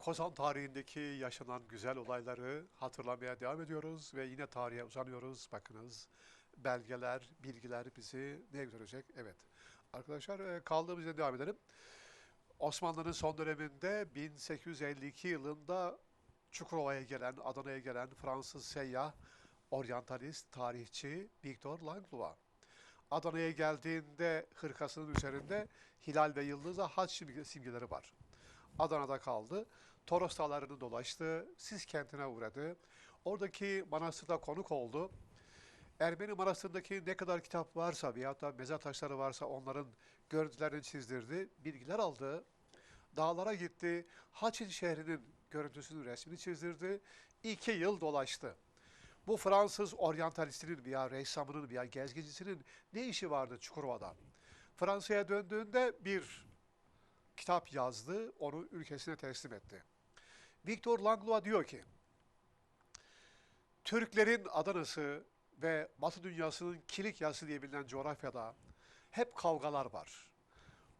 Kozan tarihindeki yaşanan güzel olayları hatırlamaya devam ediyoruz ve yine tarihe uzanıyoruz. Bakınız belgeler, bilgiler bizi ne götürecek? Evet. Arkadaşlar e, kaldığımız yerden devam edelim. Osmanlı'nın son döneminde 1852 yılında Çukurova'ya gelen, Adana'ya gelen Fransız seyyah, oryantalist, tarihçi Victor Langlois. Adana'ya geldiğinde hırkasının üzerinde hilal ve yıldızla haç simge- simgeleri var. Adana'da kaldı. Toros dağlarını dolaştı. Sis kentine uğradı. Oradaki manastırda konuk oldu. Ermeni manastırındaki ne kadar kitap varsa veyahut da mezar taşları varsa onların görüntülerini çizdirdi. Bilgiler aldı. Dağlara gitti. Haçin şehrinin görüntüsünün resmini çizdirdi. İki yıl dolaştı. Bu Fransız oryantalistinin veya ressamının veya gezgincisinin ne işi vardı Çukurova'da? Fransa'ya döndüğünde bir kitap yazdı, onu ülkesine teslim etti. Victor Langlois diyor ki, Türklerin Adana'sı ve Batı dünyasının kilik yası diye bilinen coğrafyada hep kavgalar var.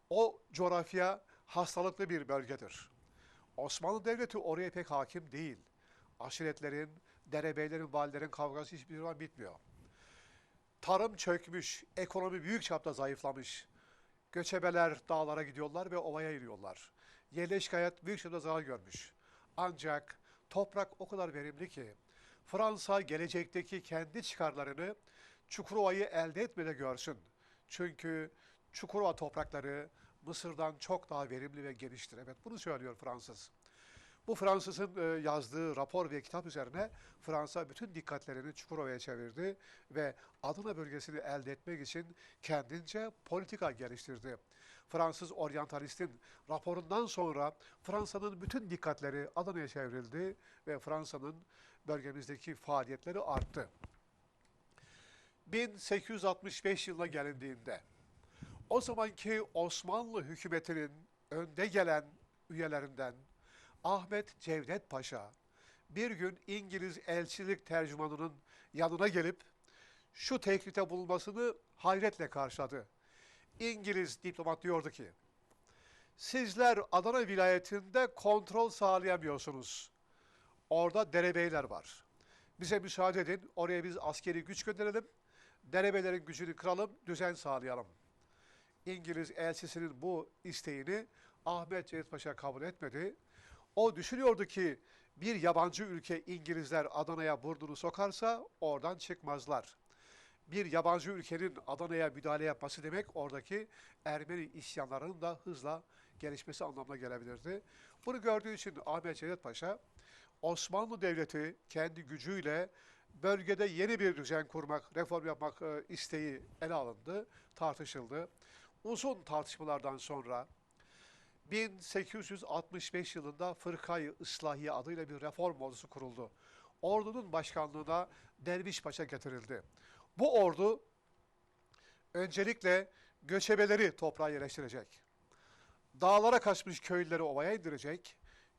O coğrafya hastalıklı bir bölgedir. Osmanlı Devleti oraya pek hakim değil. Aşiretlerin, derebeylerin, valilerin kavgası hiçbir zaman bitmiyor. Tarım çökmüş, ekonomi büyük çapta zayıflamış. Göçebeler dağlara gidiyorlar ve ovaya iniyorlar. Yerleşik hayat büyük çapta zarar görmüş. Ancak toprak o kadar verimli ki Fransa gelecekteki kendi çıkarlarını Çukurova'yı elde etmede görsün. Çünkü Çukurova toprakları Mısır'dan çok daha verimli ve geniştir. Evet bunu söylüyor Fransız. Bu Fransız'ın e, yazdığı rapor ve kitap üzerine Fransa bütün dikkatlerini Çukurova'ya çevirdi ve Adana bölgesini elde etmek için kendince politika geliştirdi. Fransız oryantalistin raporundan sonra Fransa'nın bütün dikkatleri Adana'ya çevrildi ve Fransa'nın bölgemizdeki faaliyetleri arttı. 1865 yılına gelindiğinde o zamanki Osmanlı hükümetinin önde gelen üyelerinden Ahmet Cevdet Paşa bir gün İngiliz elçilik tercümanının yanına gelip şu teklifte bulunmasını hayretle karşıladı. İngiliz diplomat diyordu ki, sizler Adana vilayetinde kontrol sağlayamıyorsunuz. Orada derebeyler var. Bize müsaade edin, oraya biz askeri güç gönderelim, derebelerin gücünü kıralım, düzen sağlayalım. İngiliz elçisinin bu isteğini Ahmet Cevdet Paşa kabul etmedi. O düşünüyordu ki bir yabancı ülke İngilizler Adana'ya burnunu sokarsa oradan çıkmazlar. Bir yabancı ülkenin Adana'ya müdahale yapması demek oradaki Ermeni isyanlarının da hızla gelişmesi anlamına gelebilirdi. Bunu gördüğü için Ahmet Cevdet Paşa Osmanlı Devleti kendi gücüyle bölgede yeni bir düzen kurmak, reform yapmak e, isteği ele alındı, tartışıldı. Uzun tartışmalardan sonra 1865 yılında Fırkayı Islahiye adıyla bir reform ordusu kuruldu. Ordunun başkanlığına Derviş Paşa getirildi. Bu ordu öncelikle göçebeleri toprağa yerleştirecek. Dağlara kaçmış köylüleri ovaya indirecek.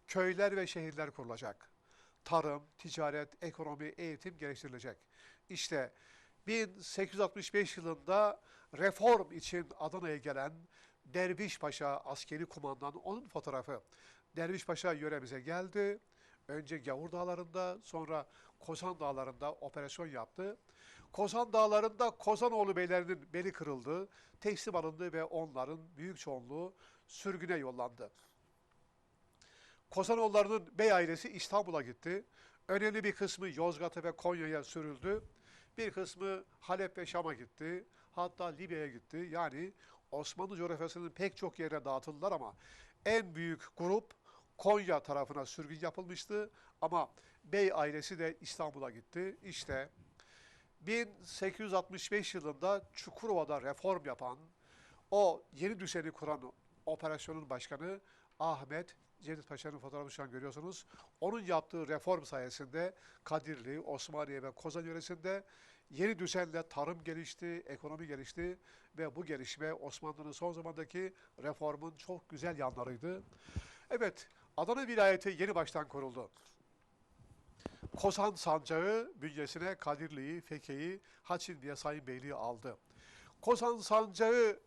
Köyler ve şehirler kurulacak. Tarım, ticaret, ekonomi, eğitim geliştirilecek. İşte 1865 yılında reform için Adana'ya gelen Derviş Paşa askeri kumandan onun fotoğrafı. Derviş Paşa yöremize geldi. Önce Gavur Dağları'nda sonra Kozan Dağları'nda operasyon yaptı. Kozan Dağları'nda Kozanoğlu beylerinin beli kırıldı, teslim alındı ve onların büyük çoğunluğu sürgüne yollandı. Kozanoğullarının bey ailesi İstanbul'a gitti. Önemli bir kısmı Yozgat'a ve Konya'ya sürüldü. Bir kısmı Halep ve Şam'a gitti. Hatta Libya'ya gitti. Yani Osmanlı coğrafyasının pek çok yere dağıtıldılar ama en büyük grup Konya tarafına sürgün yapılmıştı. Ama bey ailesi de İstanbul'a gitti. İşte 1865 yılında Çukurova'da reform yapan, o yeni düzeni kuran operasyonun başkanı Ahmet Cevdet Paşa'nın fotoğrafını şu an görüyorsunuz. Onun yaptığı reform sayesinde Kadirli, Osmaniye ve Kozan yöresinde yeni düzenle tarım gelişti, ekonomi gelişti ve bu gelişme Osmanlı'nın son zamandaki reformun çok güzel yanlarıydı. Evet, Adana vilayeti yeni baştan kuruldu. Kozan sancağı bünyesine Kadirli'yi, Feke'yi, Haçin diye Sayın Beyliği aldı. Kozan sancağı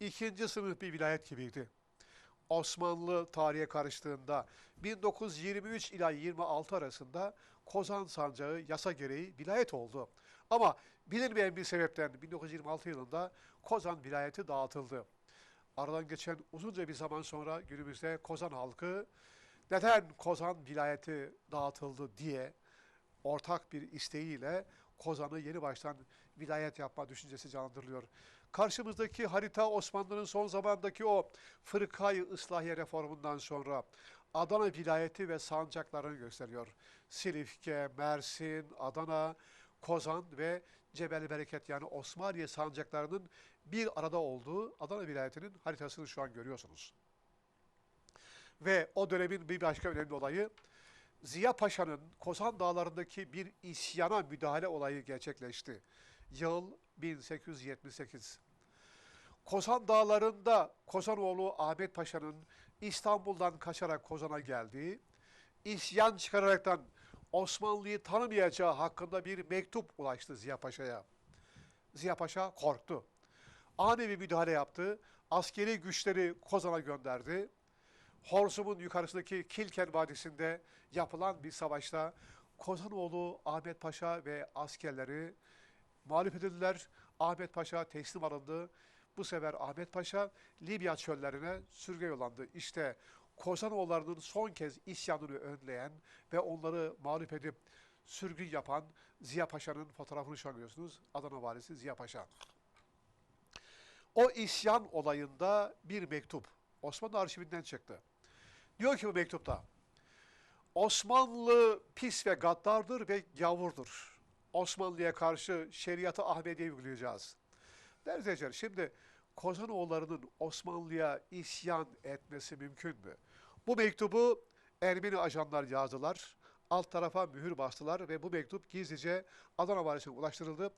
ikinci sınıf bir vilayet gibiydi. Osmanlı tarihe karıştığında 1923 ila 26 arasında Kozan Sancağı yasa gereği vilayet oldu. Ama bilinmeyen bir sebepten 1926 yılında Kozan vilayeti dağıtıldı. Aradan geçen uzunca bir zaman sonra günümüzde Kozan halkı neden Kozan vilayeti dağıtıldı diye ortak bir isteğiyle Kozan'ı yeni baştan vilayet yapma düşüncesi canlandırılıyor. Karşımızdaki harita Osmanlı'nın son zamandaki o fırkayı ıslahiye reformundan sonra Adana vilayeti ve sancaklarını gösteriyor. Silifke, Mersin, Adana, Kozan ve Cebel Bereket yani Osmaniye sancaklarının bir arada olduğu Adana vilayetinin haritasını şu an görüyorsunuz. Ve o dönemin bir başka önemli olayı Ziya Paşa'nın Kozan Dağları'ndaki bir isyana müdahale olayı gerçekleşti. Yıl 1878. Kozan Dağları'nda Kozanoğlu Ahmet Paşa'nın İstanbul'dan kaçarak Kozan'a geldiği, isyan çıkararaktan Osmanlı'yı tanımayacağı hakkında bir mektup ulaştı Ziya Paşa'ya. Ziya Paşa korktu. Ani bir müdahale yaptı. Askeri güçleri Kozan'a gönderdi. Horsum'un yukarısındaki Kilken Vadisi'nde yapılan bir savaşta Kozanoğlu Ahmet Paşa ve askerleri mağlup edildiler. Ahmet Paşa teslim alındı. Bu sefer Ahmet Paşa Libya çöllerine sürgün yollandı. İşte Kozanoğullarının son kez isyanını önleyen ve onları mağlup edip sürgün yapan Ziya Paşa'nın fotoğrafını şu görüyorsunuz. Adana valisi Ziya Paşa. O isyan olayında bir mektup Osmanlı arşivinden çıktı. Diyor ki bu mektupta, Osmanlı pis ve gaddardır ve gavurdur. Osmanlı'ya karşı şeriatı Ahmediye uygulayacağız. İzleyiciler, şimdi Kozanoğullarının Osmanlı'ya isyan etmesi mümkün mü? Bu mektubu Ermeni ajanlar yazdılar. Alt tarafa mühür bastılar ve bu mektup gizlice Adana valisine ulaştırıldı.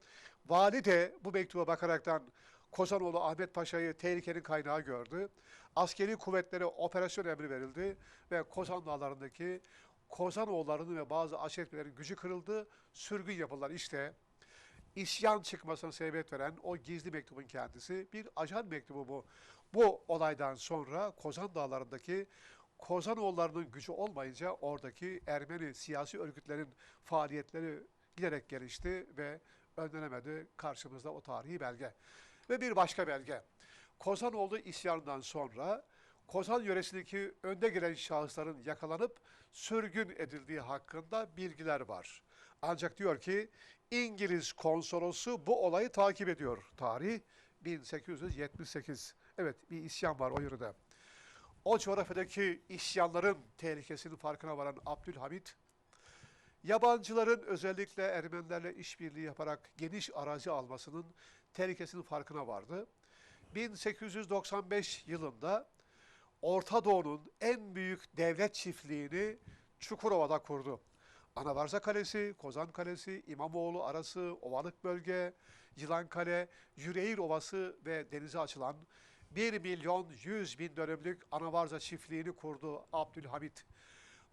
Vali de bu mektuba bakaraktan Kozanoğlu Ahmet Paşa'yı tehlikenin kaynağı gördü. Askeri kuvvetlere operasyon emri verildi ve Kozan dağlarındaki Kozanoğullarının ve bazı aşiretlerin gücü kırıldı, sürgün yapılar. İşte isyan çıkmasına sebebiyet veren o gizli mektubun kendisi bir ajan mektubu bu. Bu olaydan sonra Kozan Dağları'ndaki Kozanoğullarının gücü olmayınca oradaki Ermeni siyasi örgütlerin faaliyetleri giderek gelişti ve önlenemedi karşımızda o tarihi belge. Ve bir başka belge. Kozanoğlu isyanından sonra Kozan yöresindeki önde gelen şahısların yakalanıp sürgün edildiği hakkında bilgiler var. Ancak diyor ki İngiliz konsolosu bu olayı takip ediyor. Tarih 1878. Evet bir isyan var o yörede. O coğrafyadaki isyanların tehlikesinin farkına varan Abdülhamit, yabancıların özellikle Ermenilerle işbirliği yaparak geniş arazi almasının tehlikesinin farkına vardı. 1895 yılında Orta Doğu'nun en büyük devlet çiftliğini Çukurova'da kurdu. Anavarza Kalesi, Kozan Kalesi, İmamoğlu arası, Ovalık Bölge, Yılan Kale, Yüreğir Ovası ve denize açılan 1 milyon 100 bin dönümlük Anavarza çiftliğini kurdu Abdülhamit.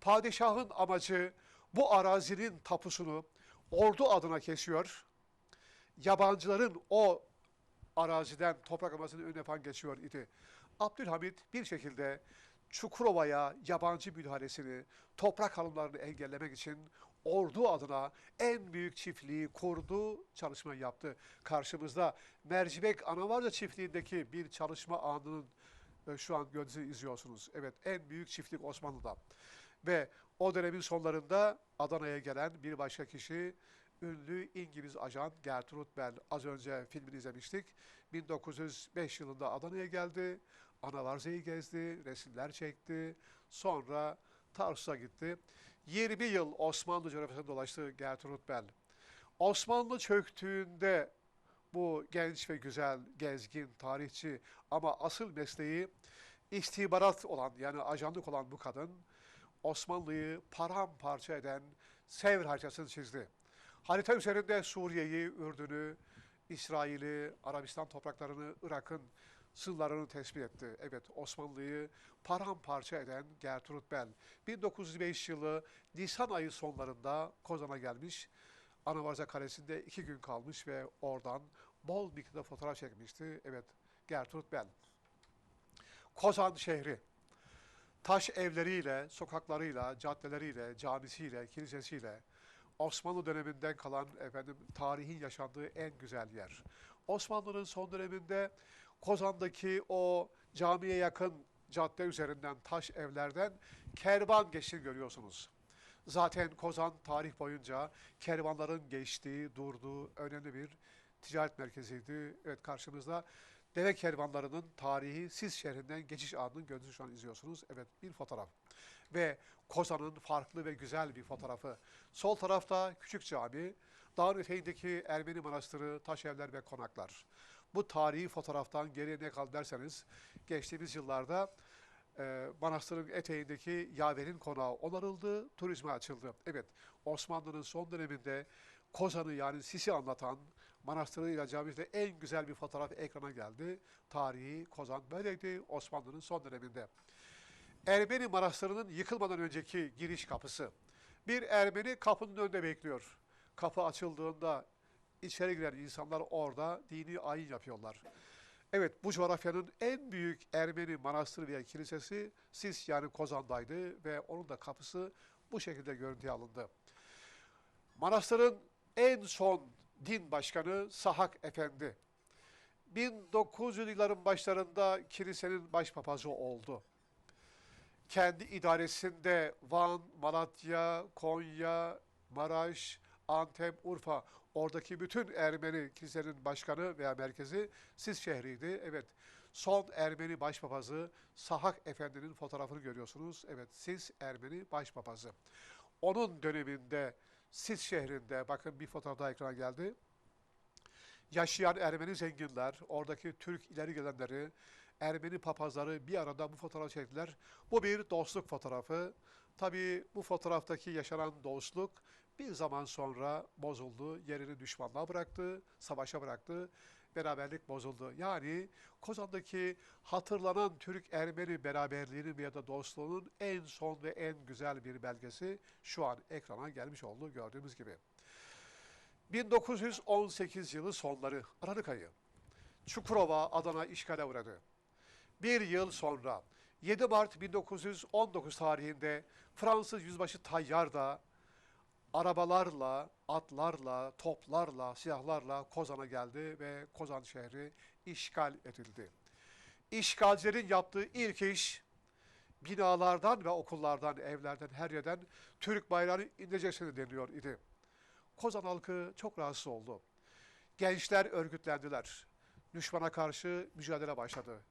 Padişahın amacı bu arazinin tapusunu ordu adına kesiyor. Yabancıların o araziden toprak almasını önüne falan geçiyor idi. Abdülhamit bir şekilde Çukurova'ya yabancı müdahalesini, toprak alımlarını engellemek için ordu adına en büyük çiftliği kurdu, çalışma yaptı. Karşımızda Mercimek Anavarca çiftliğindeki bir çalışma anının e, şu an gözünüzü izliyorsunuz. Evet en büyük çiftlik Osmanlı'da. Ve o dönemin sonlarında Adana'ya gelen bir başka kişi ünlü İngiliz ajan Gertrude Bell. Az önce filmini izlemiştik. 1905 yılında Adana'ya geldi. Anavarza'yı gezdi, resimler çekti. Sonra Tarsus'a gitti. 20 yıl Osmanlı coğrafyasında dolaştı Gertrude Bell. Osmanlı çöktüğünde bu genç ve güzel, gezgin, tarihçi ama asıl mesleği istihbarat olan yani ajanlık olan bu kadın Osmanlı'yı paramparça eden Sevr haritasını çizdi. Harita üzerinde Suriye'yi, Ürdün'ü, İsrail'i, Arabistan topraklarını, Irak'ın sınırlarını tespit etti. Evet Osmanlı'yı paramparça eden Gertrude Bell. 1905 yılı Nisan ayı sonlarında Kozan'a gelmiş. Anavarza Kalesi'nde iki gün kalmış ve oradan bol miktarda fotoğraf çekmişti. Evet Gertrude Bell. Kozan şehri. taş evleriyle, sokaklarıyla, caddeleriyle, camisiyle, kilisesiyle Osmanlı döneminden kalan efendim tarihin yaşandığı en güzel yer. Osmanlı'nın son döneminde Kozan'daki o camiye yakın cadde üzerinden taş evlerden kervan geçtiğini görüyorsunuz. Zaten Kozan tarih boyunca kervanların geçtiği, durduğu önemli bir ticaret merkeziydi. Evet karşımızda deve kervanlarının tarihi Sis şehrinden geçiş anının görüntüsü şu an izliyorsunuz. Evet bir fotoğraf. Ve Kozan'ın farklı ve güzel bir fotoğrafı. Sol tarafta küçük cami, dağın eteğindeki Ermeni manastırı, taş evler ve konaklar. Bu tarihi fotoğraftan geriye ne kaldı derseniz geçtiğimiz yıllarda e, manastırın eteğindeki Yaver'in konağı onarıldı, turizme açıldı. Evet, Osmanlı'nın son döneminde Kozan'ı yani Sis'i anlatan manastırıyla camide en güzel bir fotoğraf ekrana geldi. Tarihi Kozan böyleydi Osmanlı'nın son döneminde. Ermeni manastırının yıkılmadan önceki giriş kapısı. Bir Ermeni kapının önünde bekliyor. Kapı açıldığında içeri giren insanlar orada dini ayin yapıyorlar. Evet bu coğrafyanın en büyük Ermeni manastırı veya kilisesi Sis yani Kozan'daydı ve onun da kapısı bu şekilde görüntüye alındı. Manastırın en son din başkanı Sahak Efendi. 1900'lü yılların başlarında kilisenin başpapazı oldu. Kendi idaresinde Van, Malatya, Konya, Maraş, Antep, Urfa oradaki bütün Ermeni kilisenin başkanı veya merkezi Sis şehriydi. Evet. Son Ermeni başpapazı Sahak Efendi'nin fotoğrafını görüyorsunuz. Evet, Sis Ermeni başpapazı. Onun döneminde Sis şehrinde bakın bir fotoğraf daha ekrana geldi. Yaşayan Ermeni zenginler, oradaki Türk ileri gelenleri, Ermeni papazları bir arada bu fotoğrafı çektiler. Bu bir dostluk fotoğrafı. Tabii bu fotoğraftaki yaşanan dostluk bir zaman sonra bozuldu, yerini düşmanlığa bıraktı, savaşa bıraktı, beraberlik bozuldu. Yani Kozan'daki hatırlanan Türk-Ermeni beraberliğinin ya da dostluğunun en son ve en güzel bir belgesi şu an ekrana gelmiş oldu gördüğümüz gibi. 1918 yılı sonları, Aralık ayı, Çukurova, Adana işgale uğradı. Bir yıl sonra 7 Mart 1919 tarihinde Fransız yüzbaşı Tayyar da arabalarla, atlarla, toplarla, silahlarla Kozan'a geldi ve Kozan şehri işgal edildi. İşgalcilerin yaptığı ilk iş binalardan ve okullardan, evlerden, her yerden Türk bayrağını indireceksin deniyor idi. Kozan halkı çok rahatsız oldu. Gençler örgütlendiler. Düşmana karşı mücadele başladı.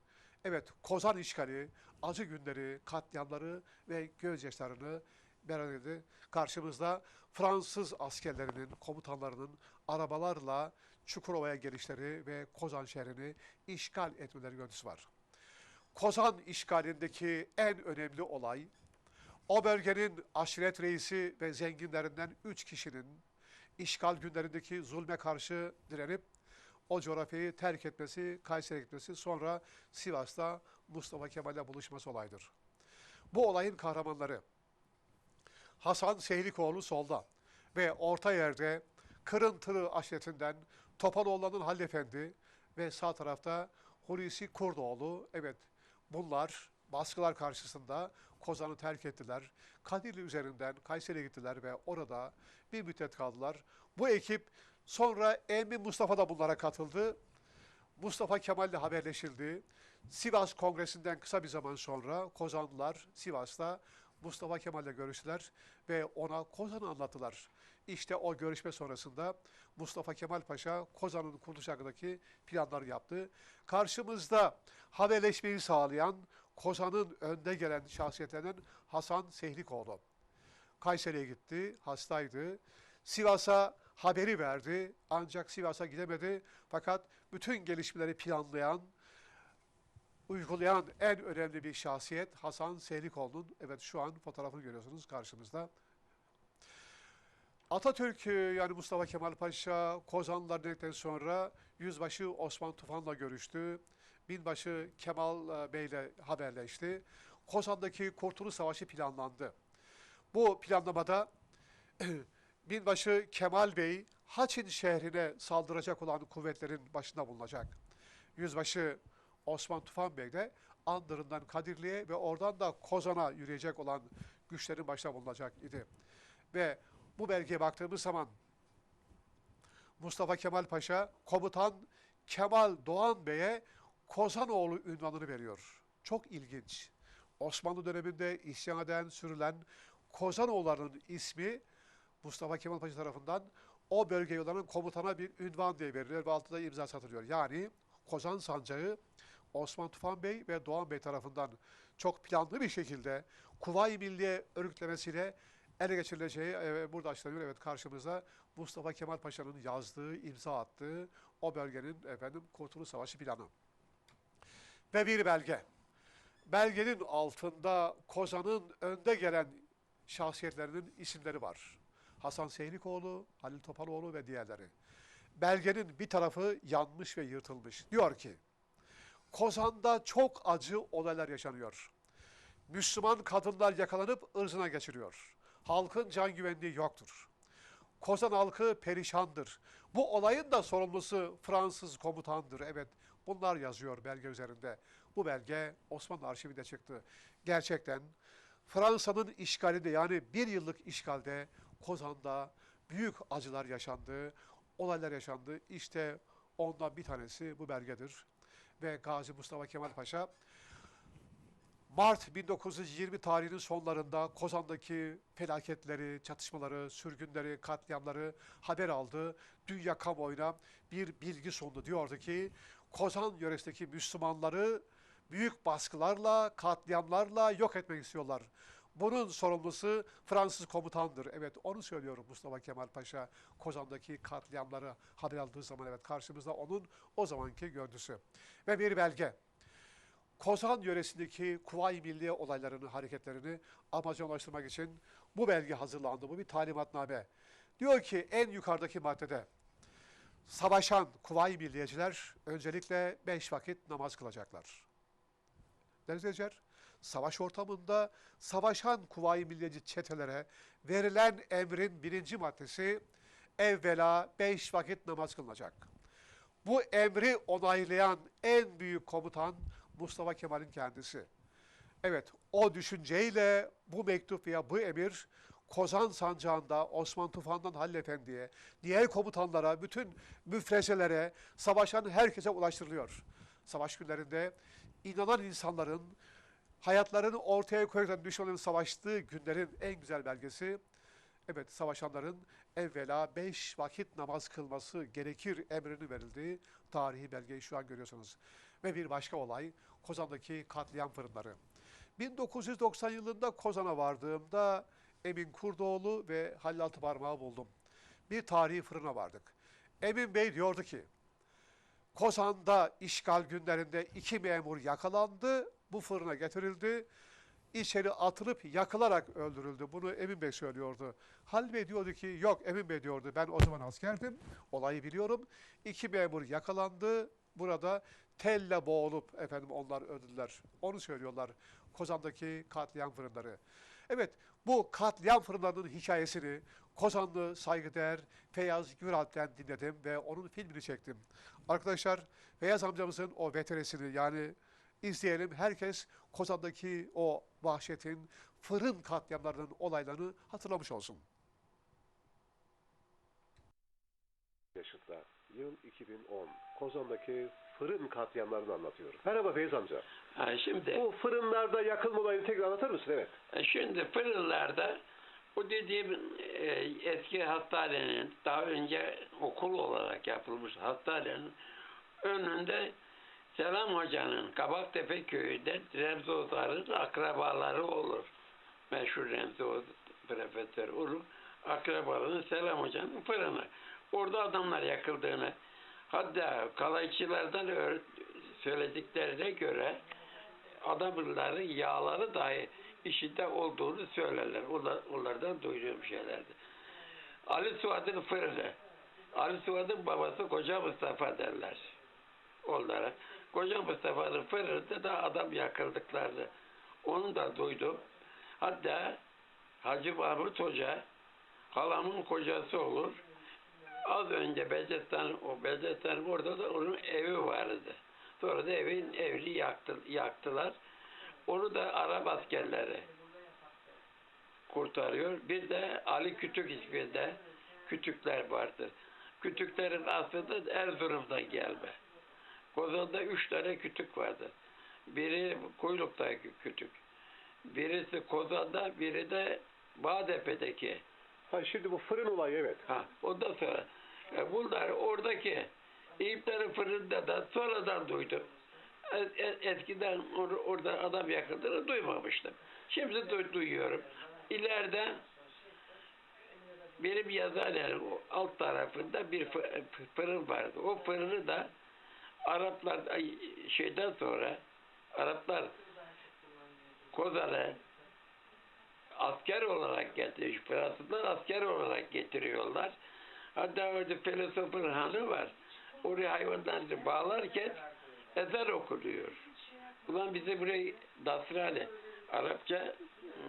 Evet, Kozan işgali, acı günleri, katliamları ve gözyaşlarını beraberinde karşımızda Fransız askerlerinin, komutanlarının arabalarla Çukurova'ya gelişleri ve Kozan şehrini işgal etmeleri görüntüsü var. Kozan işgalindeki en önemli olay, o bölgenin aşiret reisi ve zenginlerinden üç kişinin işgal günlerindeki zulme karşı direnip o coğrafyayı terk etmesi, Kayseri'ye gitmesi, sonra Sivas'ta Mustafa Kemal'le buluşması olaydır. Bu olayın kahramanları Hasan Sehlikoğlu solda ve orta yerde Kırıntılı aşiretinden Topaloğlu'nun Halil Efendi ve sağ tarafta Hulusi Kurdoğlu. Evet bunlar baskılar karşısında Kozan'ı terk ettiler. Kadirli üzerinden Kayseri'ye gittiler ve orada bir müddet kaldılar. Bu ekip sonra Emin Mustafa da bunlara katıldı. Mustafa Kemal'le haberleşildi. Sivas Kongresi'nden kısa bir zaman sonra Kozanlılar Sivas'ta Mustafa Kemal'le görüştüler ve ona Kozan'ı anlattılar. İşte o görüşme sonrasında Mustafa Kemal Paşa Kozan'ın kuruluş hakkındaki planları yaptı. Karşımızda haberleşmeyi sağlayan Kozan'ın önde gelen şahsiyetlerinden Hasan Sehlikoğlu. Kayseri'ye gitti, hastaydı. Sivas'a haberi verdi ancak Sivas'a gidemedi. Fakat bütün gelişmeleri planlayan, uygulayan en önemli bir şahsiyet Hasan Sehlikoğlu'nun. Evet şu an fotoğrafını görüyorsunuz karşımızda. Atatürk e, yani Mustafa Kemal Paşa Kozanlılar dedikten sonra Yüzbaşı Osman Tufan'la görüştü. Binbaşı Kemal e, Bey'le haberleşti. Kozan'daki Kurtuluş Savaşı planlandı. Bu planlamada Binbaşı Kemal Bey Haçin şehrine saldıracak olan kuvvetlerin başında bulunacak. Yüzbaşı Osman Tufan Bey de Andırın'dan Kadirli'ye ve oradan da Kozan'a yürüyecek olan güçlerin başına bulunacak idi. Ve bu belgeye baktığımız zaman Mustafa Kemal Paşa komutan Kemal Doğan Bey'e Kozanoğlu ünvanını veriyor. Çok ilginç. Osmanlı döneminde isyan eden, sürülen Kozanoğullarının ismi Mustafa Kemal Paşa tarafından o bölgeye yollanan komutana bir ünvan diye verilir ve altında imza satılıyor. Yani Kozan Sancağı Osman Tufan Bey ve Doğan Bey tarafından çok planlı bir şekilde Kuvayi Milliye örgütlemesiyle ele geçirileceği e, burada açıklanıyor. Evet karşımızda Mustafa Kemal Paşa'nın yazdığı, imza attığı o bölgenin efendim Kurtuluş Savaşı planı. Ve bir belge. Belgenin altında Kozan'ın önde gelen şahsiyetlerinin isimleri var. Hasan Seylikoğlu, Halil Topaloğlu ve diğerleri. Belgenin bir tarafı yanmış ve yırtılmış. Diyor ki, Kozan'da çok acı olaylar yaşanıyor. Müslüman kadınlar yakalanıp ırzına geçiriyor. Halkın can güvenliği yoktur. Kozan halkı perişandır. Bu olayın da sorumlusu Fransız komutandır. Evet bunlar yazıyor belge üzerinde. Bu belge Osmanlı arşivinde çıktı. Gerçekten Fransa'nın işgalinde yani bir yıllık işgalde Kozan'da büyük acılar yaşandı, olaylar yaşandı. İşte ondan bir tanesi bu belgedir. Ve Gazi Mustafa Kemal Paşa Mart 1920 tarihinin sonlarında Kozan'daki felaketleri, çatışmaları, sürgünleri, katliamları haber aldı. Dünya kamuoyuna bir bilgi sundu. Diyordu ki Kozan yöresindeki Müslümanları büyük baskılarla, katliamlarla yok etmek istiyorlar. Bunun sorumlusu Fransız komutandır. Evet onu söylüyorum Mustafa Kemal Paşa Kozan'daki katliamları haber aldığı zaman evet karşımızda onun o zamanki görüntüsü. Ve bir belge. Kozan yöresindeki Kuvayi Milliye olaylarını, hareketlerini amaca ulaştırmak için bu belge hazırlandı. Bu bir talimatname. Diyor ki en yukarıdaki maddede savaşan Kuvayi Milliyeciler öncelikle beş vakit namaz kılacaklar. Değerli izleyiciler, savaş ortamında savaşan Kuvayi Milliyeci çetelere verilen emrin birinci maddesi evvela beş vakit namaz kılınacak. Bu emri onaylayan en büyük komutan Mustafa Kemal'in kendisi. Evet, o düşünceyle bu mektup veya bu emir Kozan Sancağı'nda Osman Tufan'dan Halil Efendi'ye, diğer komutanlara, bütün müfrezelere, savaşan herkese ulaştırılıyor. Savaş günlerinde inanan insanların hayatlarını ortaya koyarak düşmanların savaştığı günlerin en güzel belgesi, evet savaşanların evvela beş vakit namaz kılması gerekir emrini verildiği tarihi belgeyi şu an görüyorsunuz. Ve bir başka olay Kozan'daki katliam fırınları. 1990 yılında Kozan'a vardığımda Emin Kurdoğlu ve Halil Altıparmağı buldum. Bir tarihi fırına vardık. Emin Bey diyordu ki, Kozan'da işgal günlerinde iki memur yakalandı, bu fırına getirildi. İçeri atılıp yakılarak öldürüldü. Bunu Emin Bey söylüyordu. Halil Bey diyordu ki yok Emin Bey diyordu ben o zaman askerdim. Olayı biliyorum. İki memur yakalandı. Burada telle boğulup efendim onlar öldüler. Onu söylüyorlar Kozan'daki katliam fırınları. Evet bu katliam fırınlarının hikayesini Kozanlı saygıdeğer Feyyaz Güralp'ten dinledim ve onun filmini çektim. Arkadaşlar Feyyaz amcamızın o veteresini yani izleyelim. Herkes Kozan'daki o vahşetin, fırın katliamlarının olaylarını hatırlamış olsun. yaşıtlar. Yıl 2010. Kozan'daki fırın katliamlarını anlatıyorum. Merhaba Feyz amca. Ha, şimdi Bu fırınlarda yakılma olayını tekrar anlatır mısın? Evet. e, şimdi fırınlarda bu dediğim e, eski hastanenin daha önce okul olarak yapılmış hastanenin önünde Selam Hoca'nın Kabaktepe köyünde Remzi akrabaları olur. Meşhur Remzi Odar, profesör olur. Akrabalarının Selam Hoca'nın fırını. Orada adamlar yakıldığını hatta kalayçılardan söylediklerine göre adamların yağları dahi işinde olduğunu söylerler. Onlar, onlardan duyduğum şeylerdi. Ali Suat'ın fırını. Ali Suat'ın babası Koca Mustafa derler onlara. Koca Mustafa'nın fırınında da adam yakıldıklarını. Onu da duydum. Hatta Hacı Mahmut Hoca halamın kocası olur. Az önce Becestan, o Becestan orada da onun evi vardı. Sonra da evin evini yaktı, yaktılar. Onu da Arap askerleri kurtarıyor. Bir de Ali Kütük isminde kütükler vardır. Kütüklerin aslında Erzurum'dan gelme. Kozan'da üç tane kütük vardı. Biri Kuyruk'taki kütük. Birisi Kozan'da, biri de Bağdepe'deki. Ha, şimdi bu fırın olayı evet. Ha, ondan sonra e, bunlar oradaki İpleri fırında da sonradan duydum. E- e- Eskiden or- orada adam yakıldığını duymamıştım. Şimdi du- duyuyorum. İleride benim yazarlarım alt tarafında bir fı- fırın vardı. O fırını da Araplar şeyden sonra Araplar Kozan'ı asker olarak getiriyor. Fransızlar asker olarak getiriyorlar. Hatta orada filozofun hanı var. Oraya hayvanları bağlarken ezan okunuyor. Ulan bize burayı Nasrani, Arapça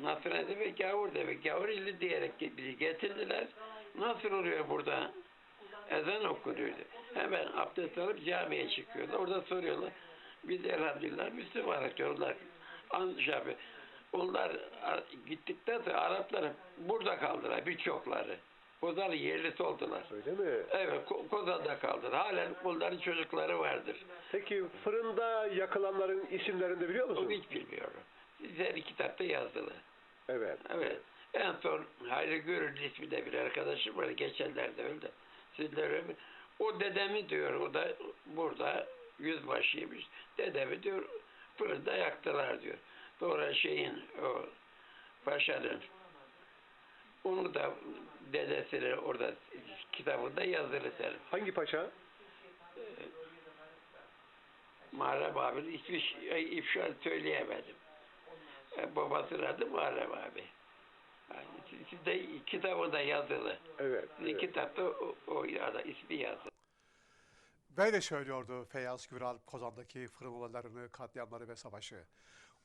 Nasrani demek gavur demek. Gavur ili diyerek bizi getirdiler. Nasıl oluyor burada? Ezan okunuyordu. Hemen abdest alıp camiye çıkıyorlar. Orada soruyorlar. Biz elhamdülillah Müslümanız diyorlar. Anşabı. Onlar a- gittikten sonra Araplar burada kaldılar birçokları. Kozan'ın yerlisi oldular. Öyle mi? Evet, Ko- Kozan'da kaldılar. Halen onların çocukları vardır. Peki fırında yakılanların isimlerini de biliyor Onu musun? hiç bilmiyorum. Sizler kitapta yazılı. Evet. Evet. En son Hayri Görür ismi de bir arkadaşım var. Geçenlerde öldü. Sizler öyle. O dedemi diyor. O da burada yüzbaşıymış. Dedemi diyor fırında yaktılar diyor. Sonra şeyin o paşanın onu da dedesini orada kitabında yazılı senin. Hangi paşa? Muharrem abinin ismi ay, ifşa söyleyemedim. E, babasının adı Muharrem abi. Yani siz- sizde kitabında yazılı. Evet. Evet. kitapta o, o ismi yazılı. Böyle söylüyordu Feyyaz Güral Kozan'daki fırın olaylarını, katliamları ve savaşı.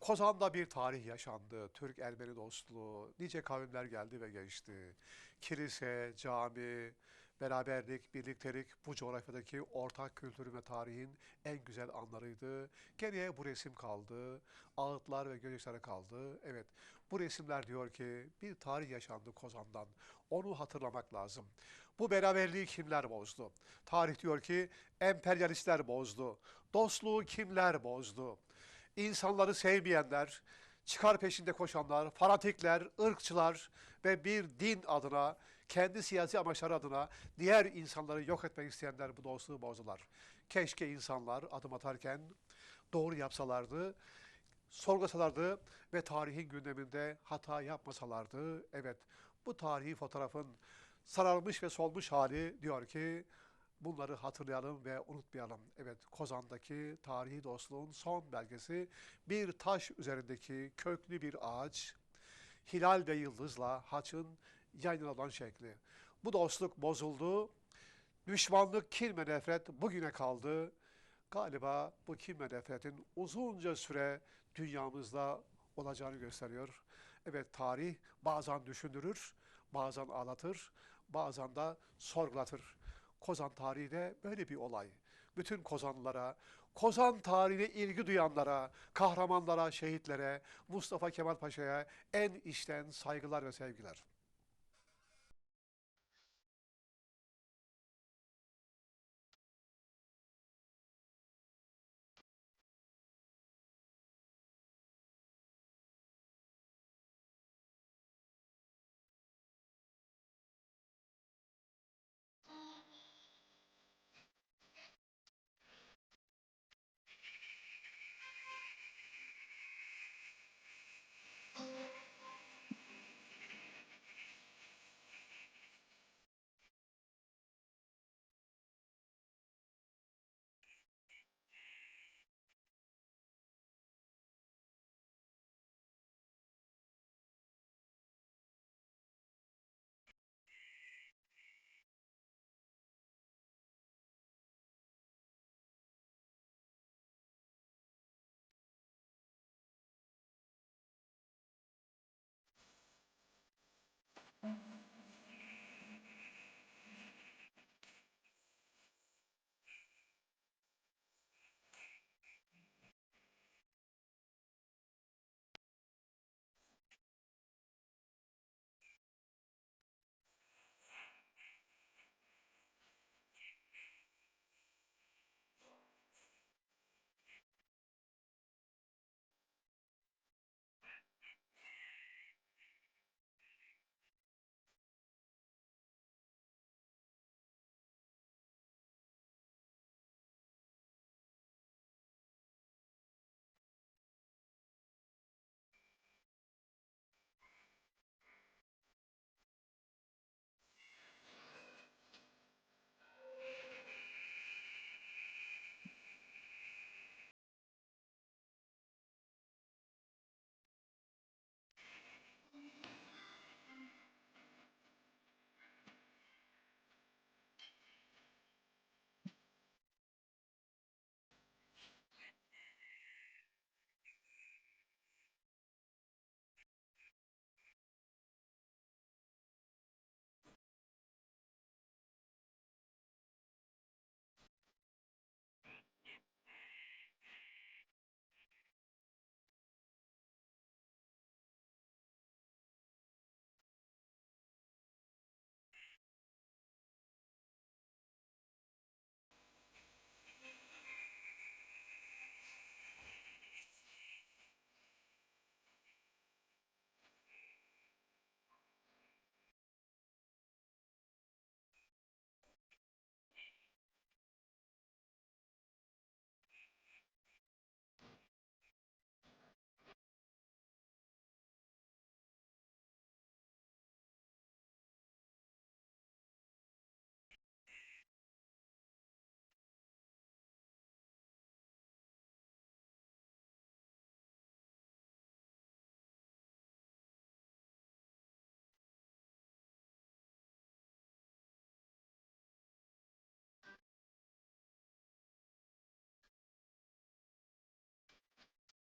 Kozan'da bir tarih yaşandı. Türk-Ermeni dostluğu, nice kavimler geldi ve geçti. Kilise, cami, beraberlik, birliktelik bu coğrafyadaki ortak kültürün ve tarihin en güzel anlarıydı. Geriye bu resim kaldı. Ağıtlar ve gözyaşları kaldı. Evet, bu resimler diyor ki bir tarih yaşandı Kozan'dan. Onu hatırlamak lazım. Bu beraberliği kimler bozdu? Tarih diyor ki emperyalistler bozdu. Dostluğu kimler bozdu? İnsanları sevmeyenler, çıkar peşinde koşanlar, fanatikler, ırkçılar ve bir din adına, kendi siyasi amaçları adına diğer insanları yok etmek isteyenler bu dostluğu bozdular. Keşke insanlar adım atarken doğru yapsalardı, sorgulasalardı ve tarihin gündeminde hata yapmasalardı. Evet, bu tarihi fotoğrafın sararmış ve solmuş hali diyor ki bunları hatırlayalım ve unutmayalım. Evet, Kozan'daki tarihi dostluğun son belgesi bir taş üzerindeki köklü bir ağaç, hilal ve yıldızla haçın olan şekli. Bu dostluk bozuldu. Düşmanlık, kin ve nefret bugüne kaldı. Galiba bu kin ve nefretin uzunca süre dünyamızda olacağını gösteriyor. Evet tarih bazen düşündürür, bazen ağlatır, bazen de sorgulatır. Kozan tarihi böyle bir olay. Bütün Kozanlılara, Kozan tarihine ilgi duyanlara, kahramanlara, şehitlere, Mustafa Kemal Paşa'ya en içten saygılar ve sevgiler. 응.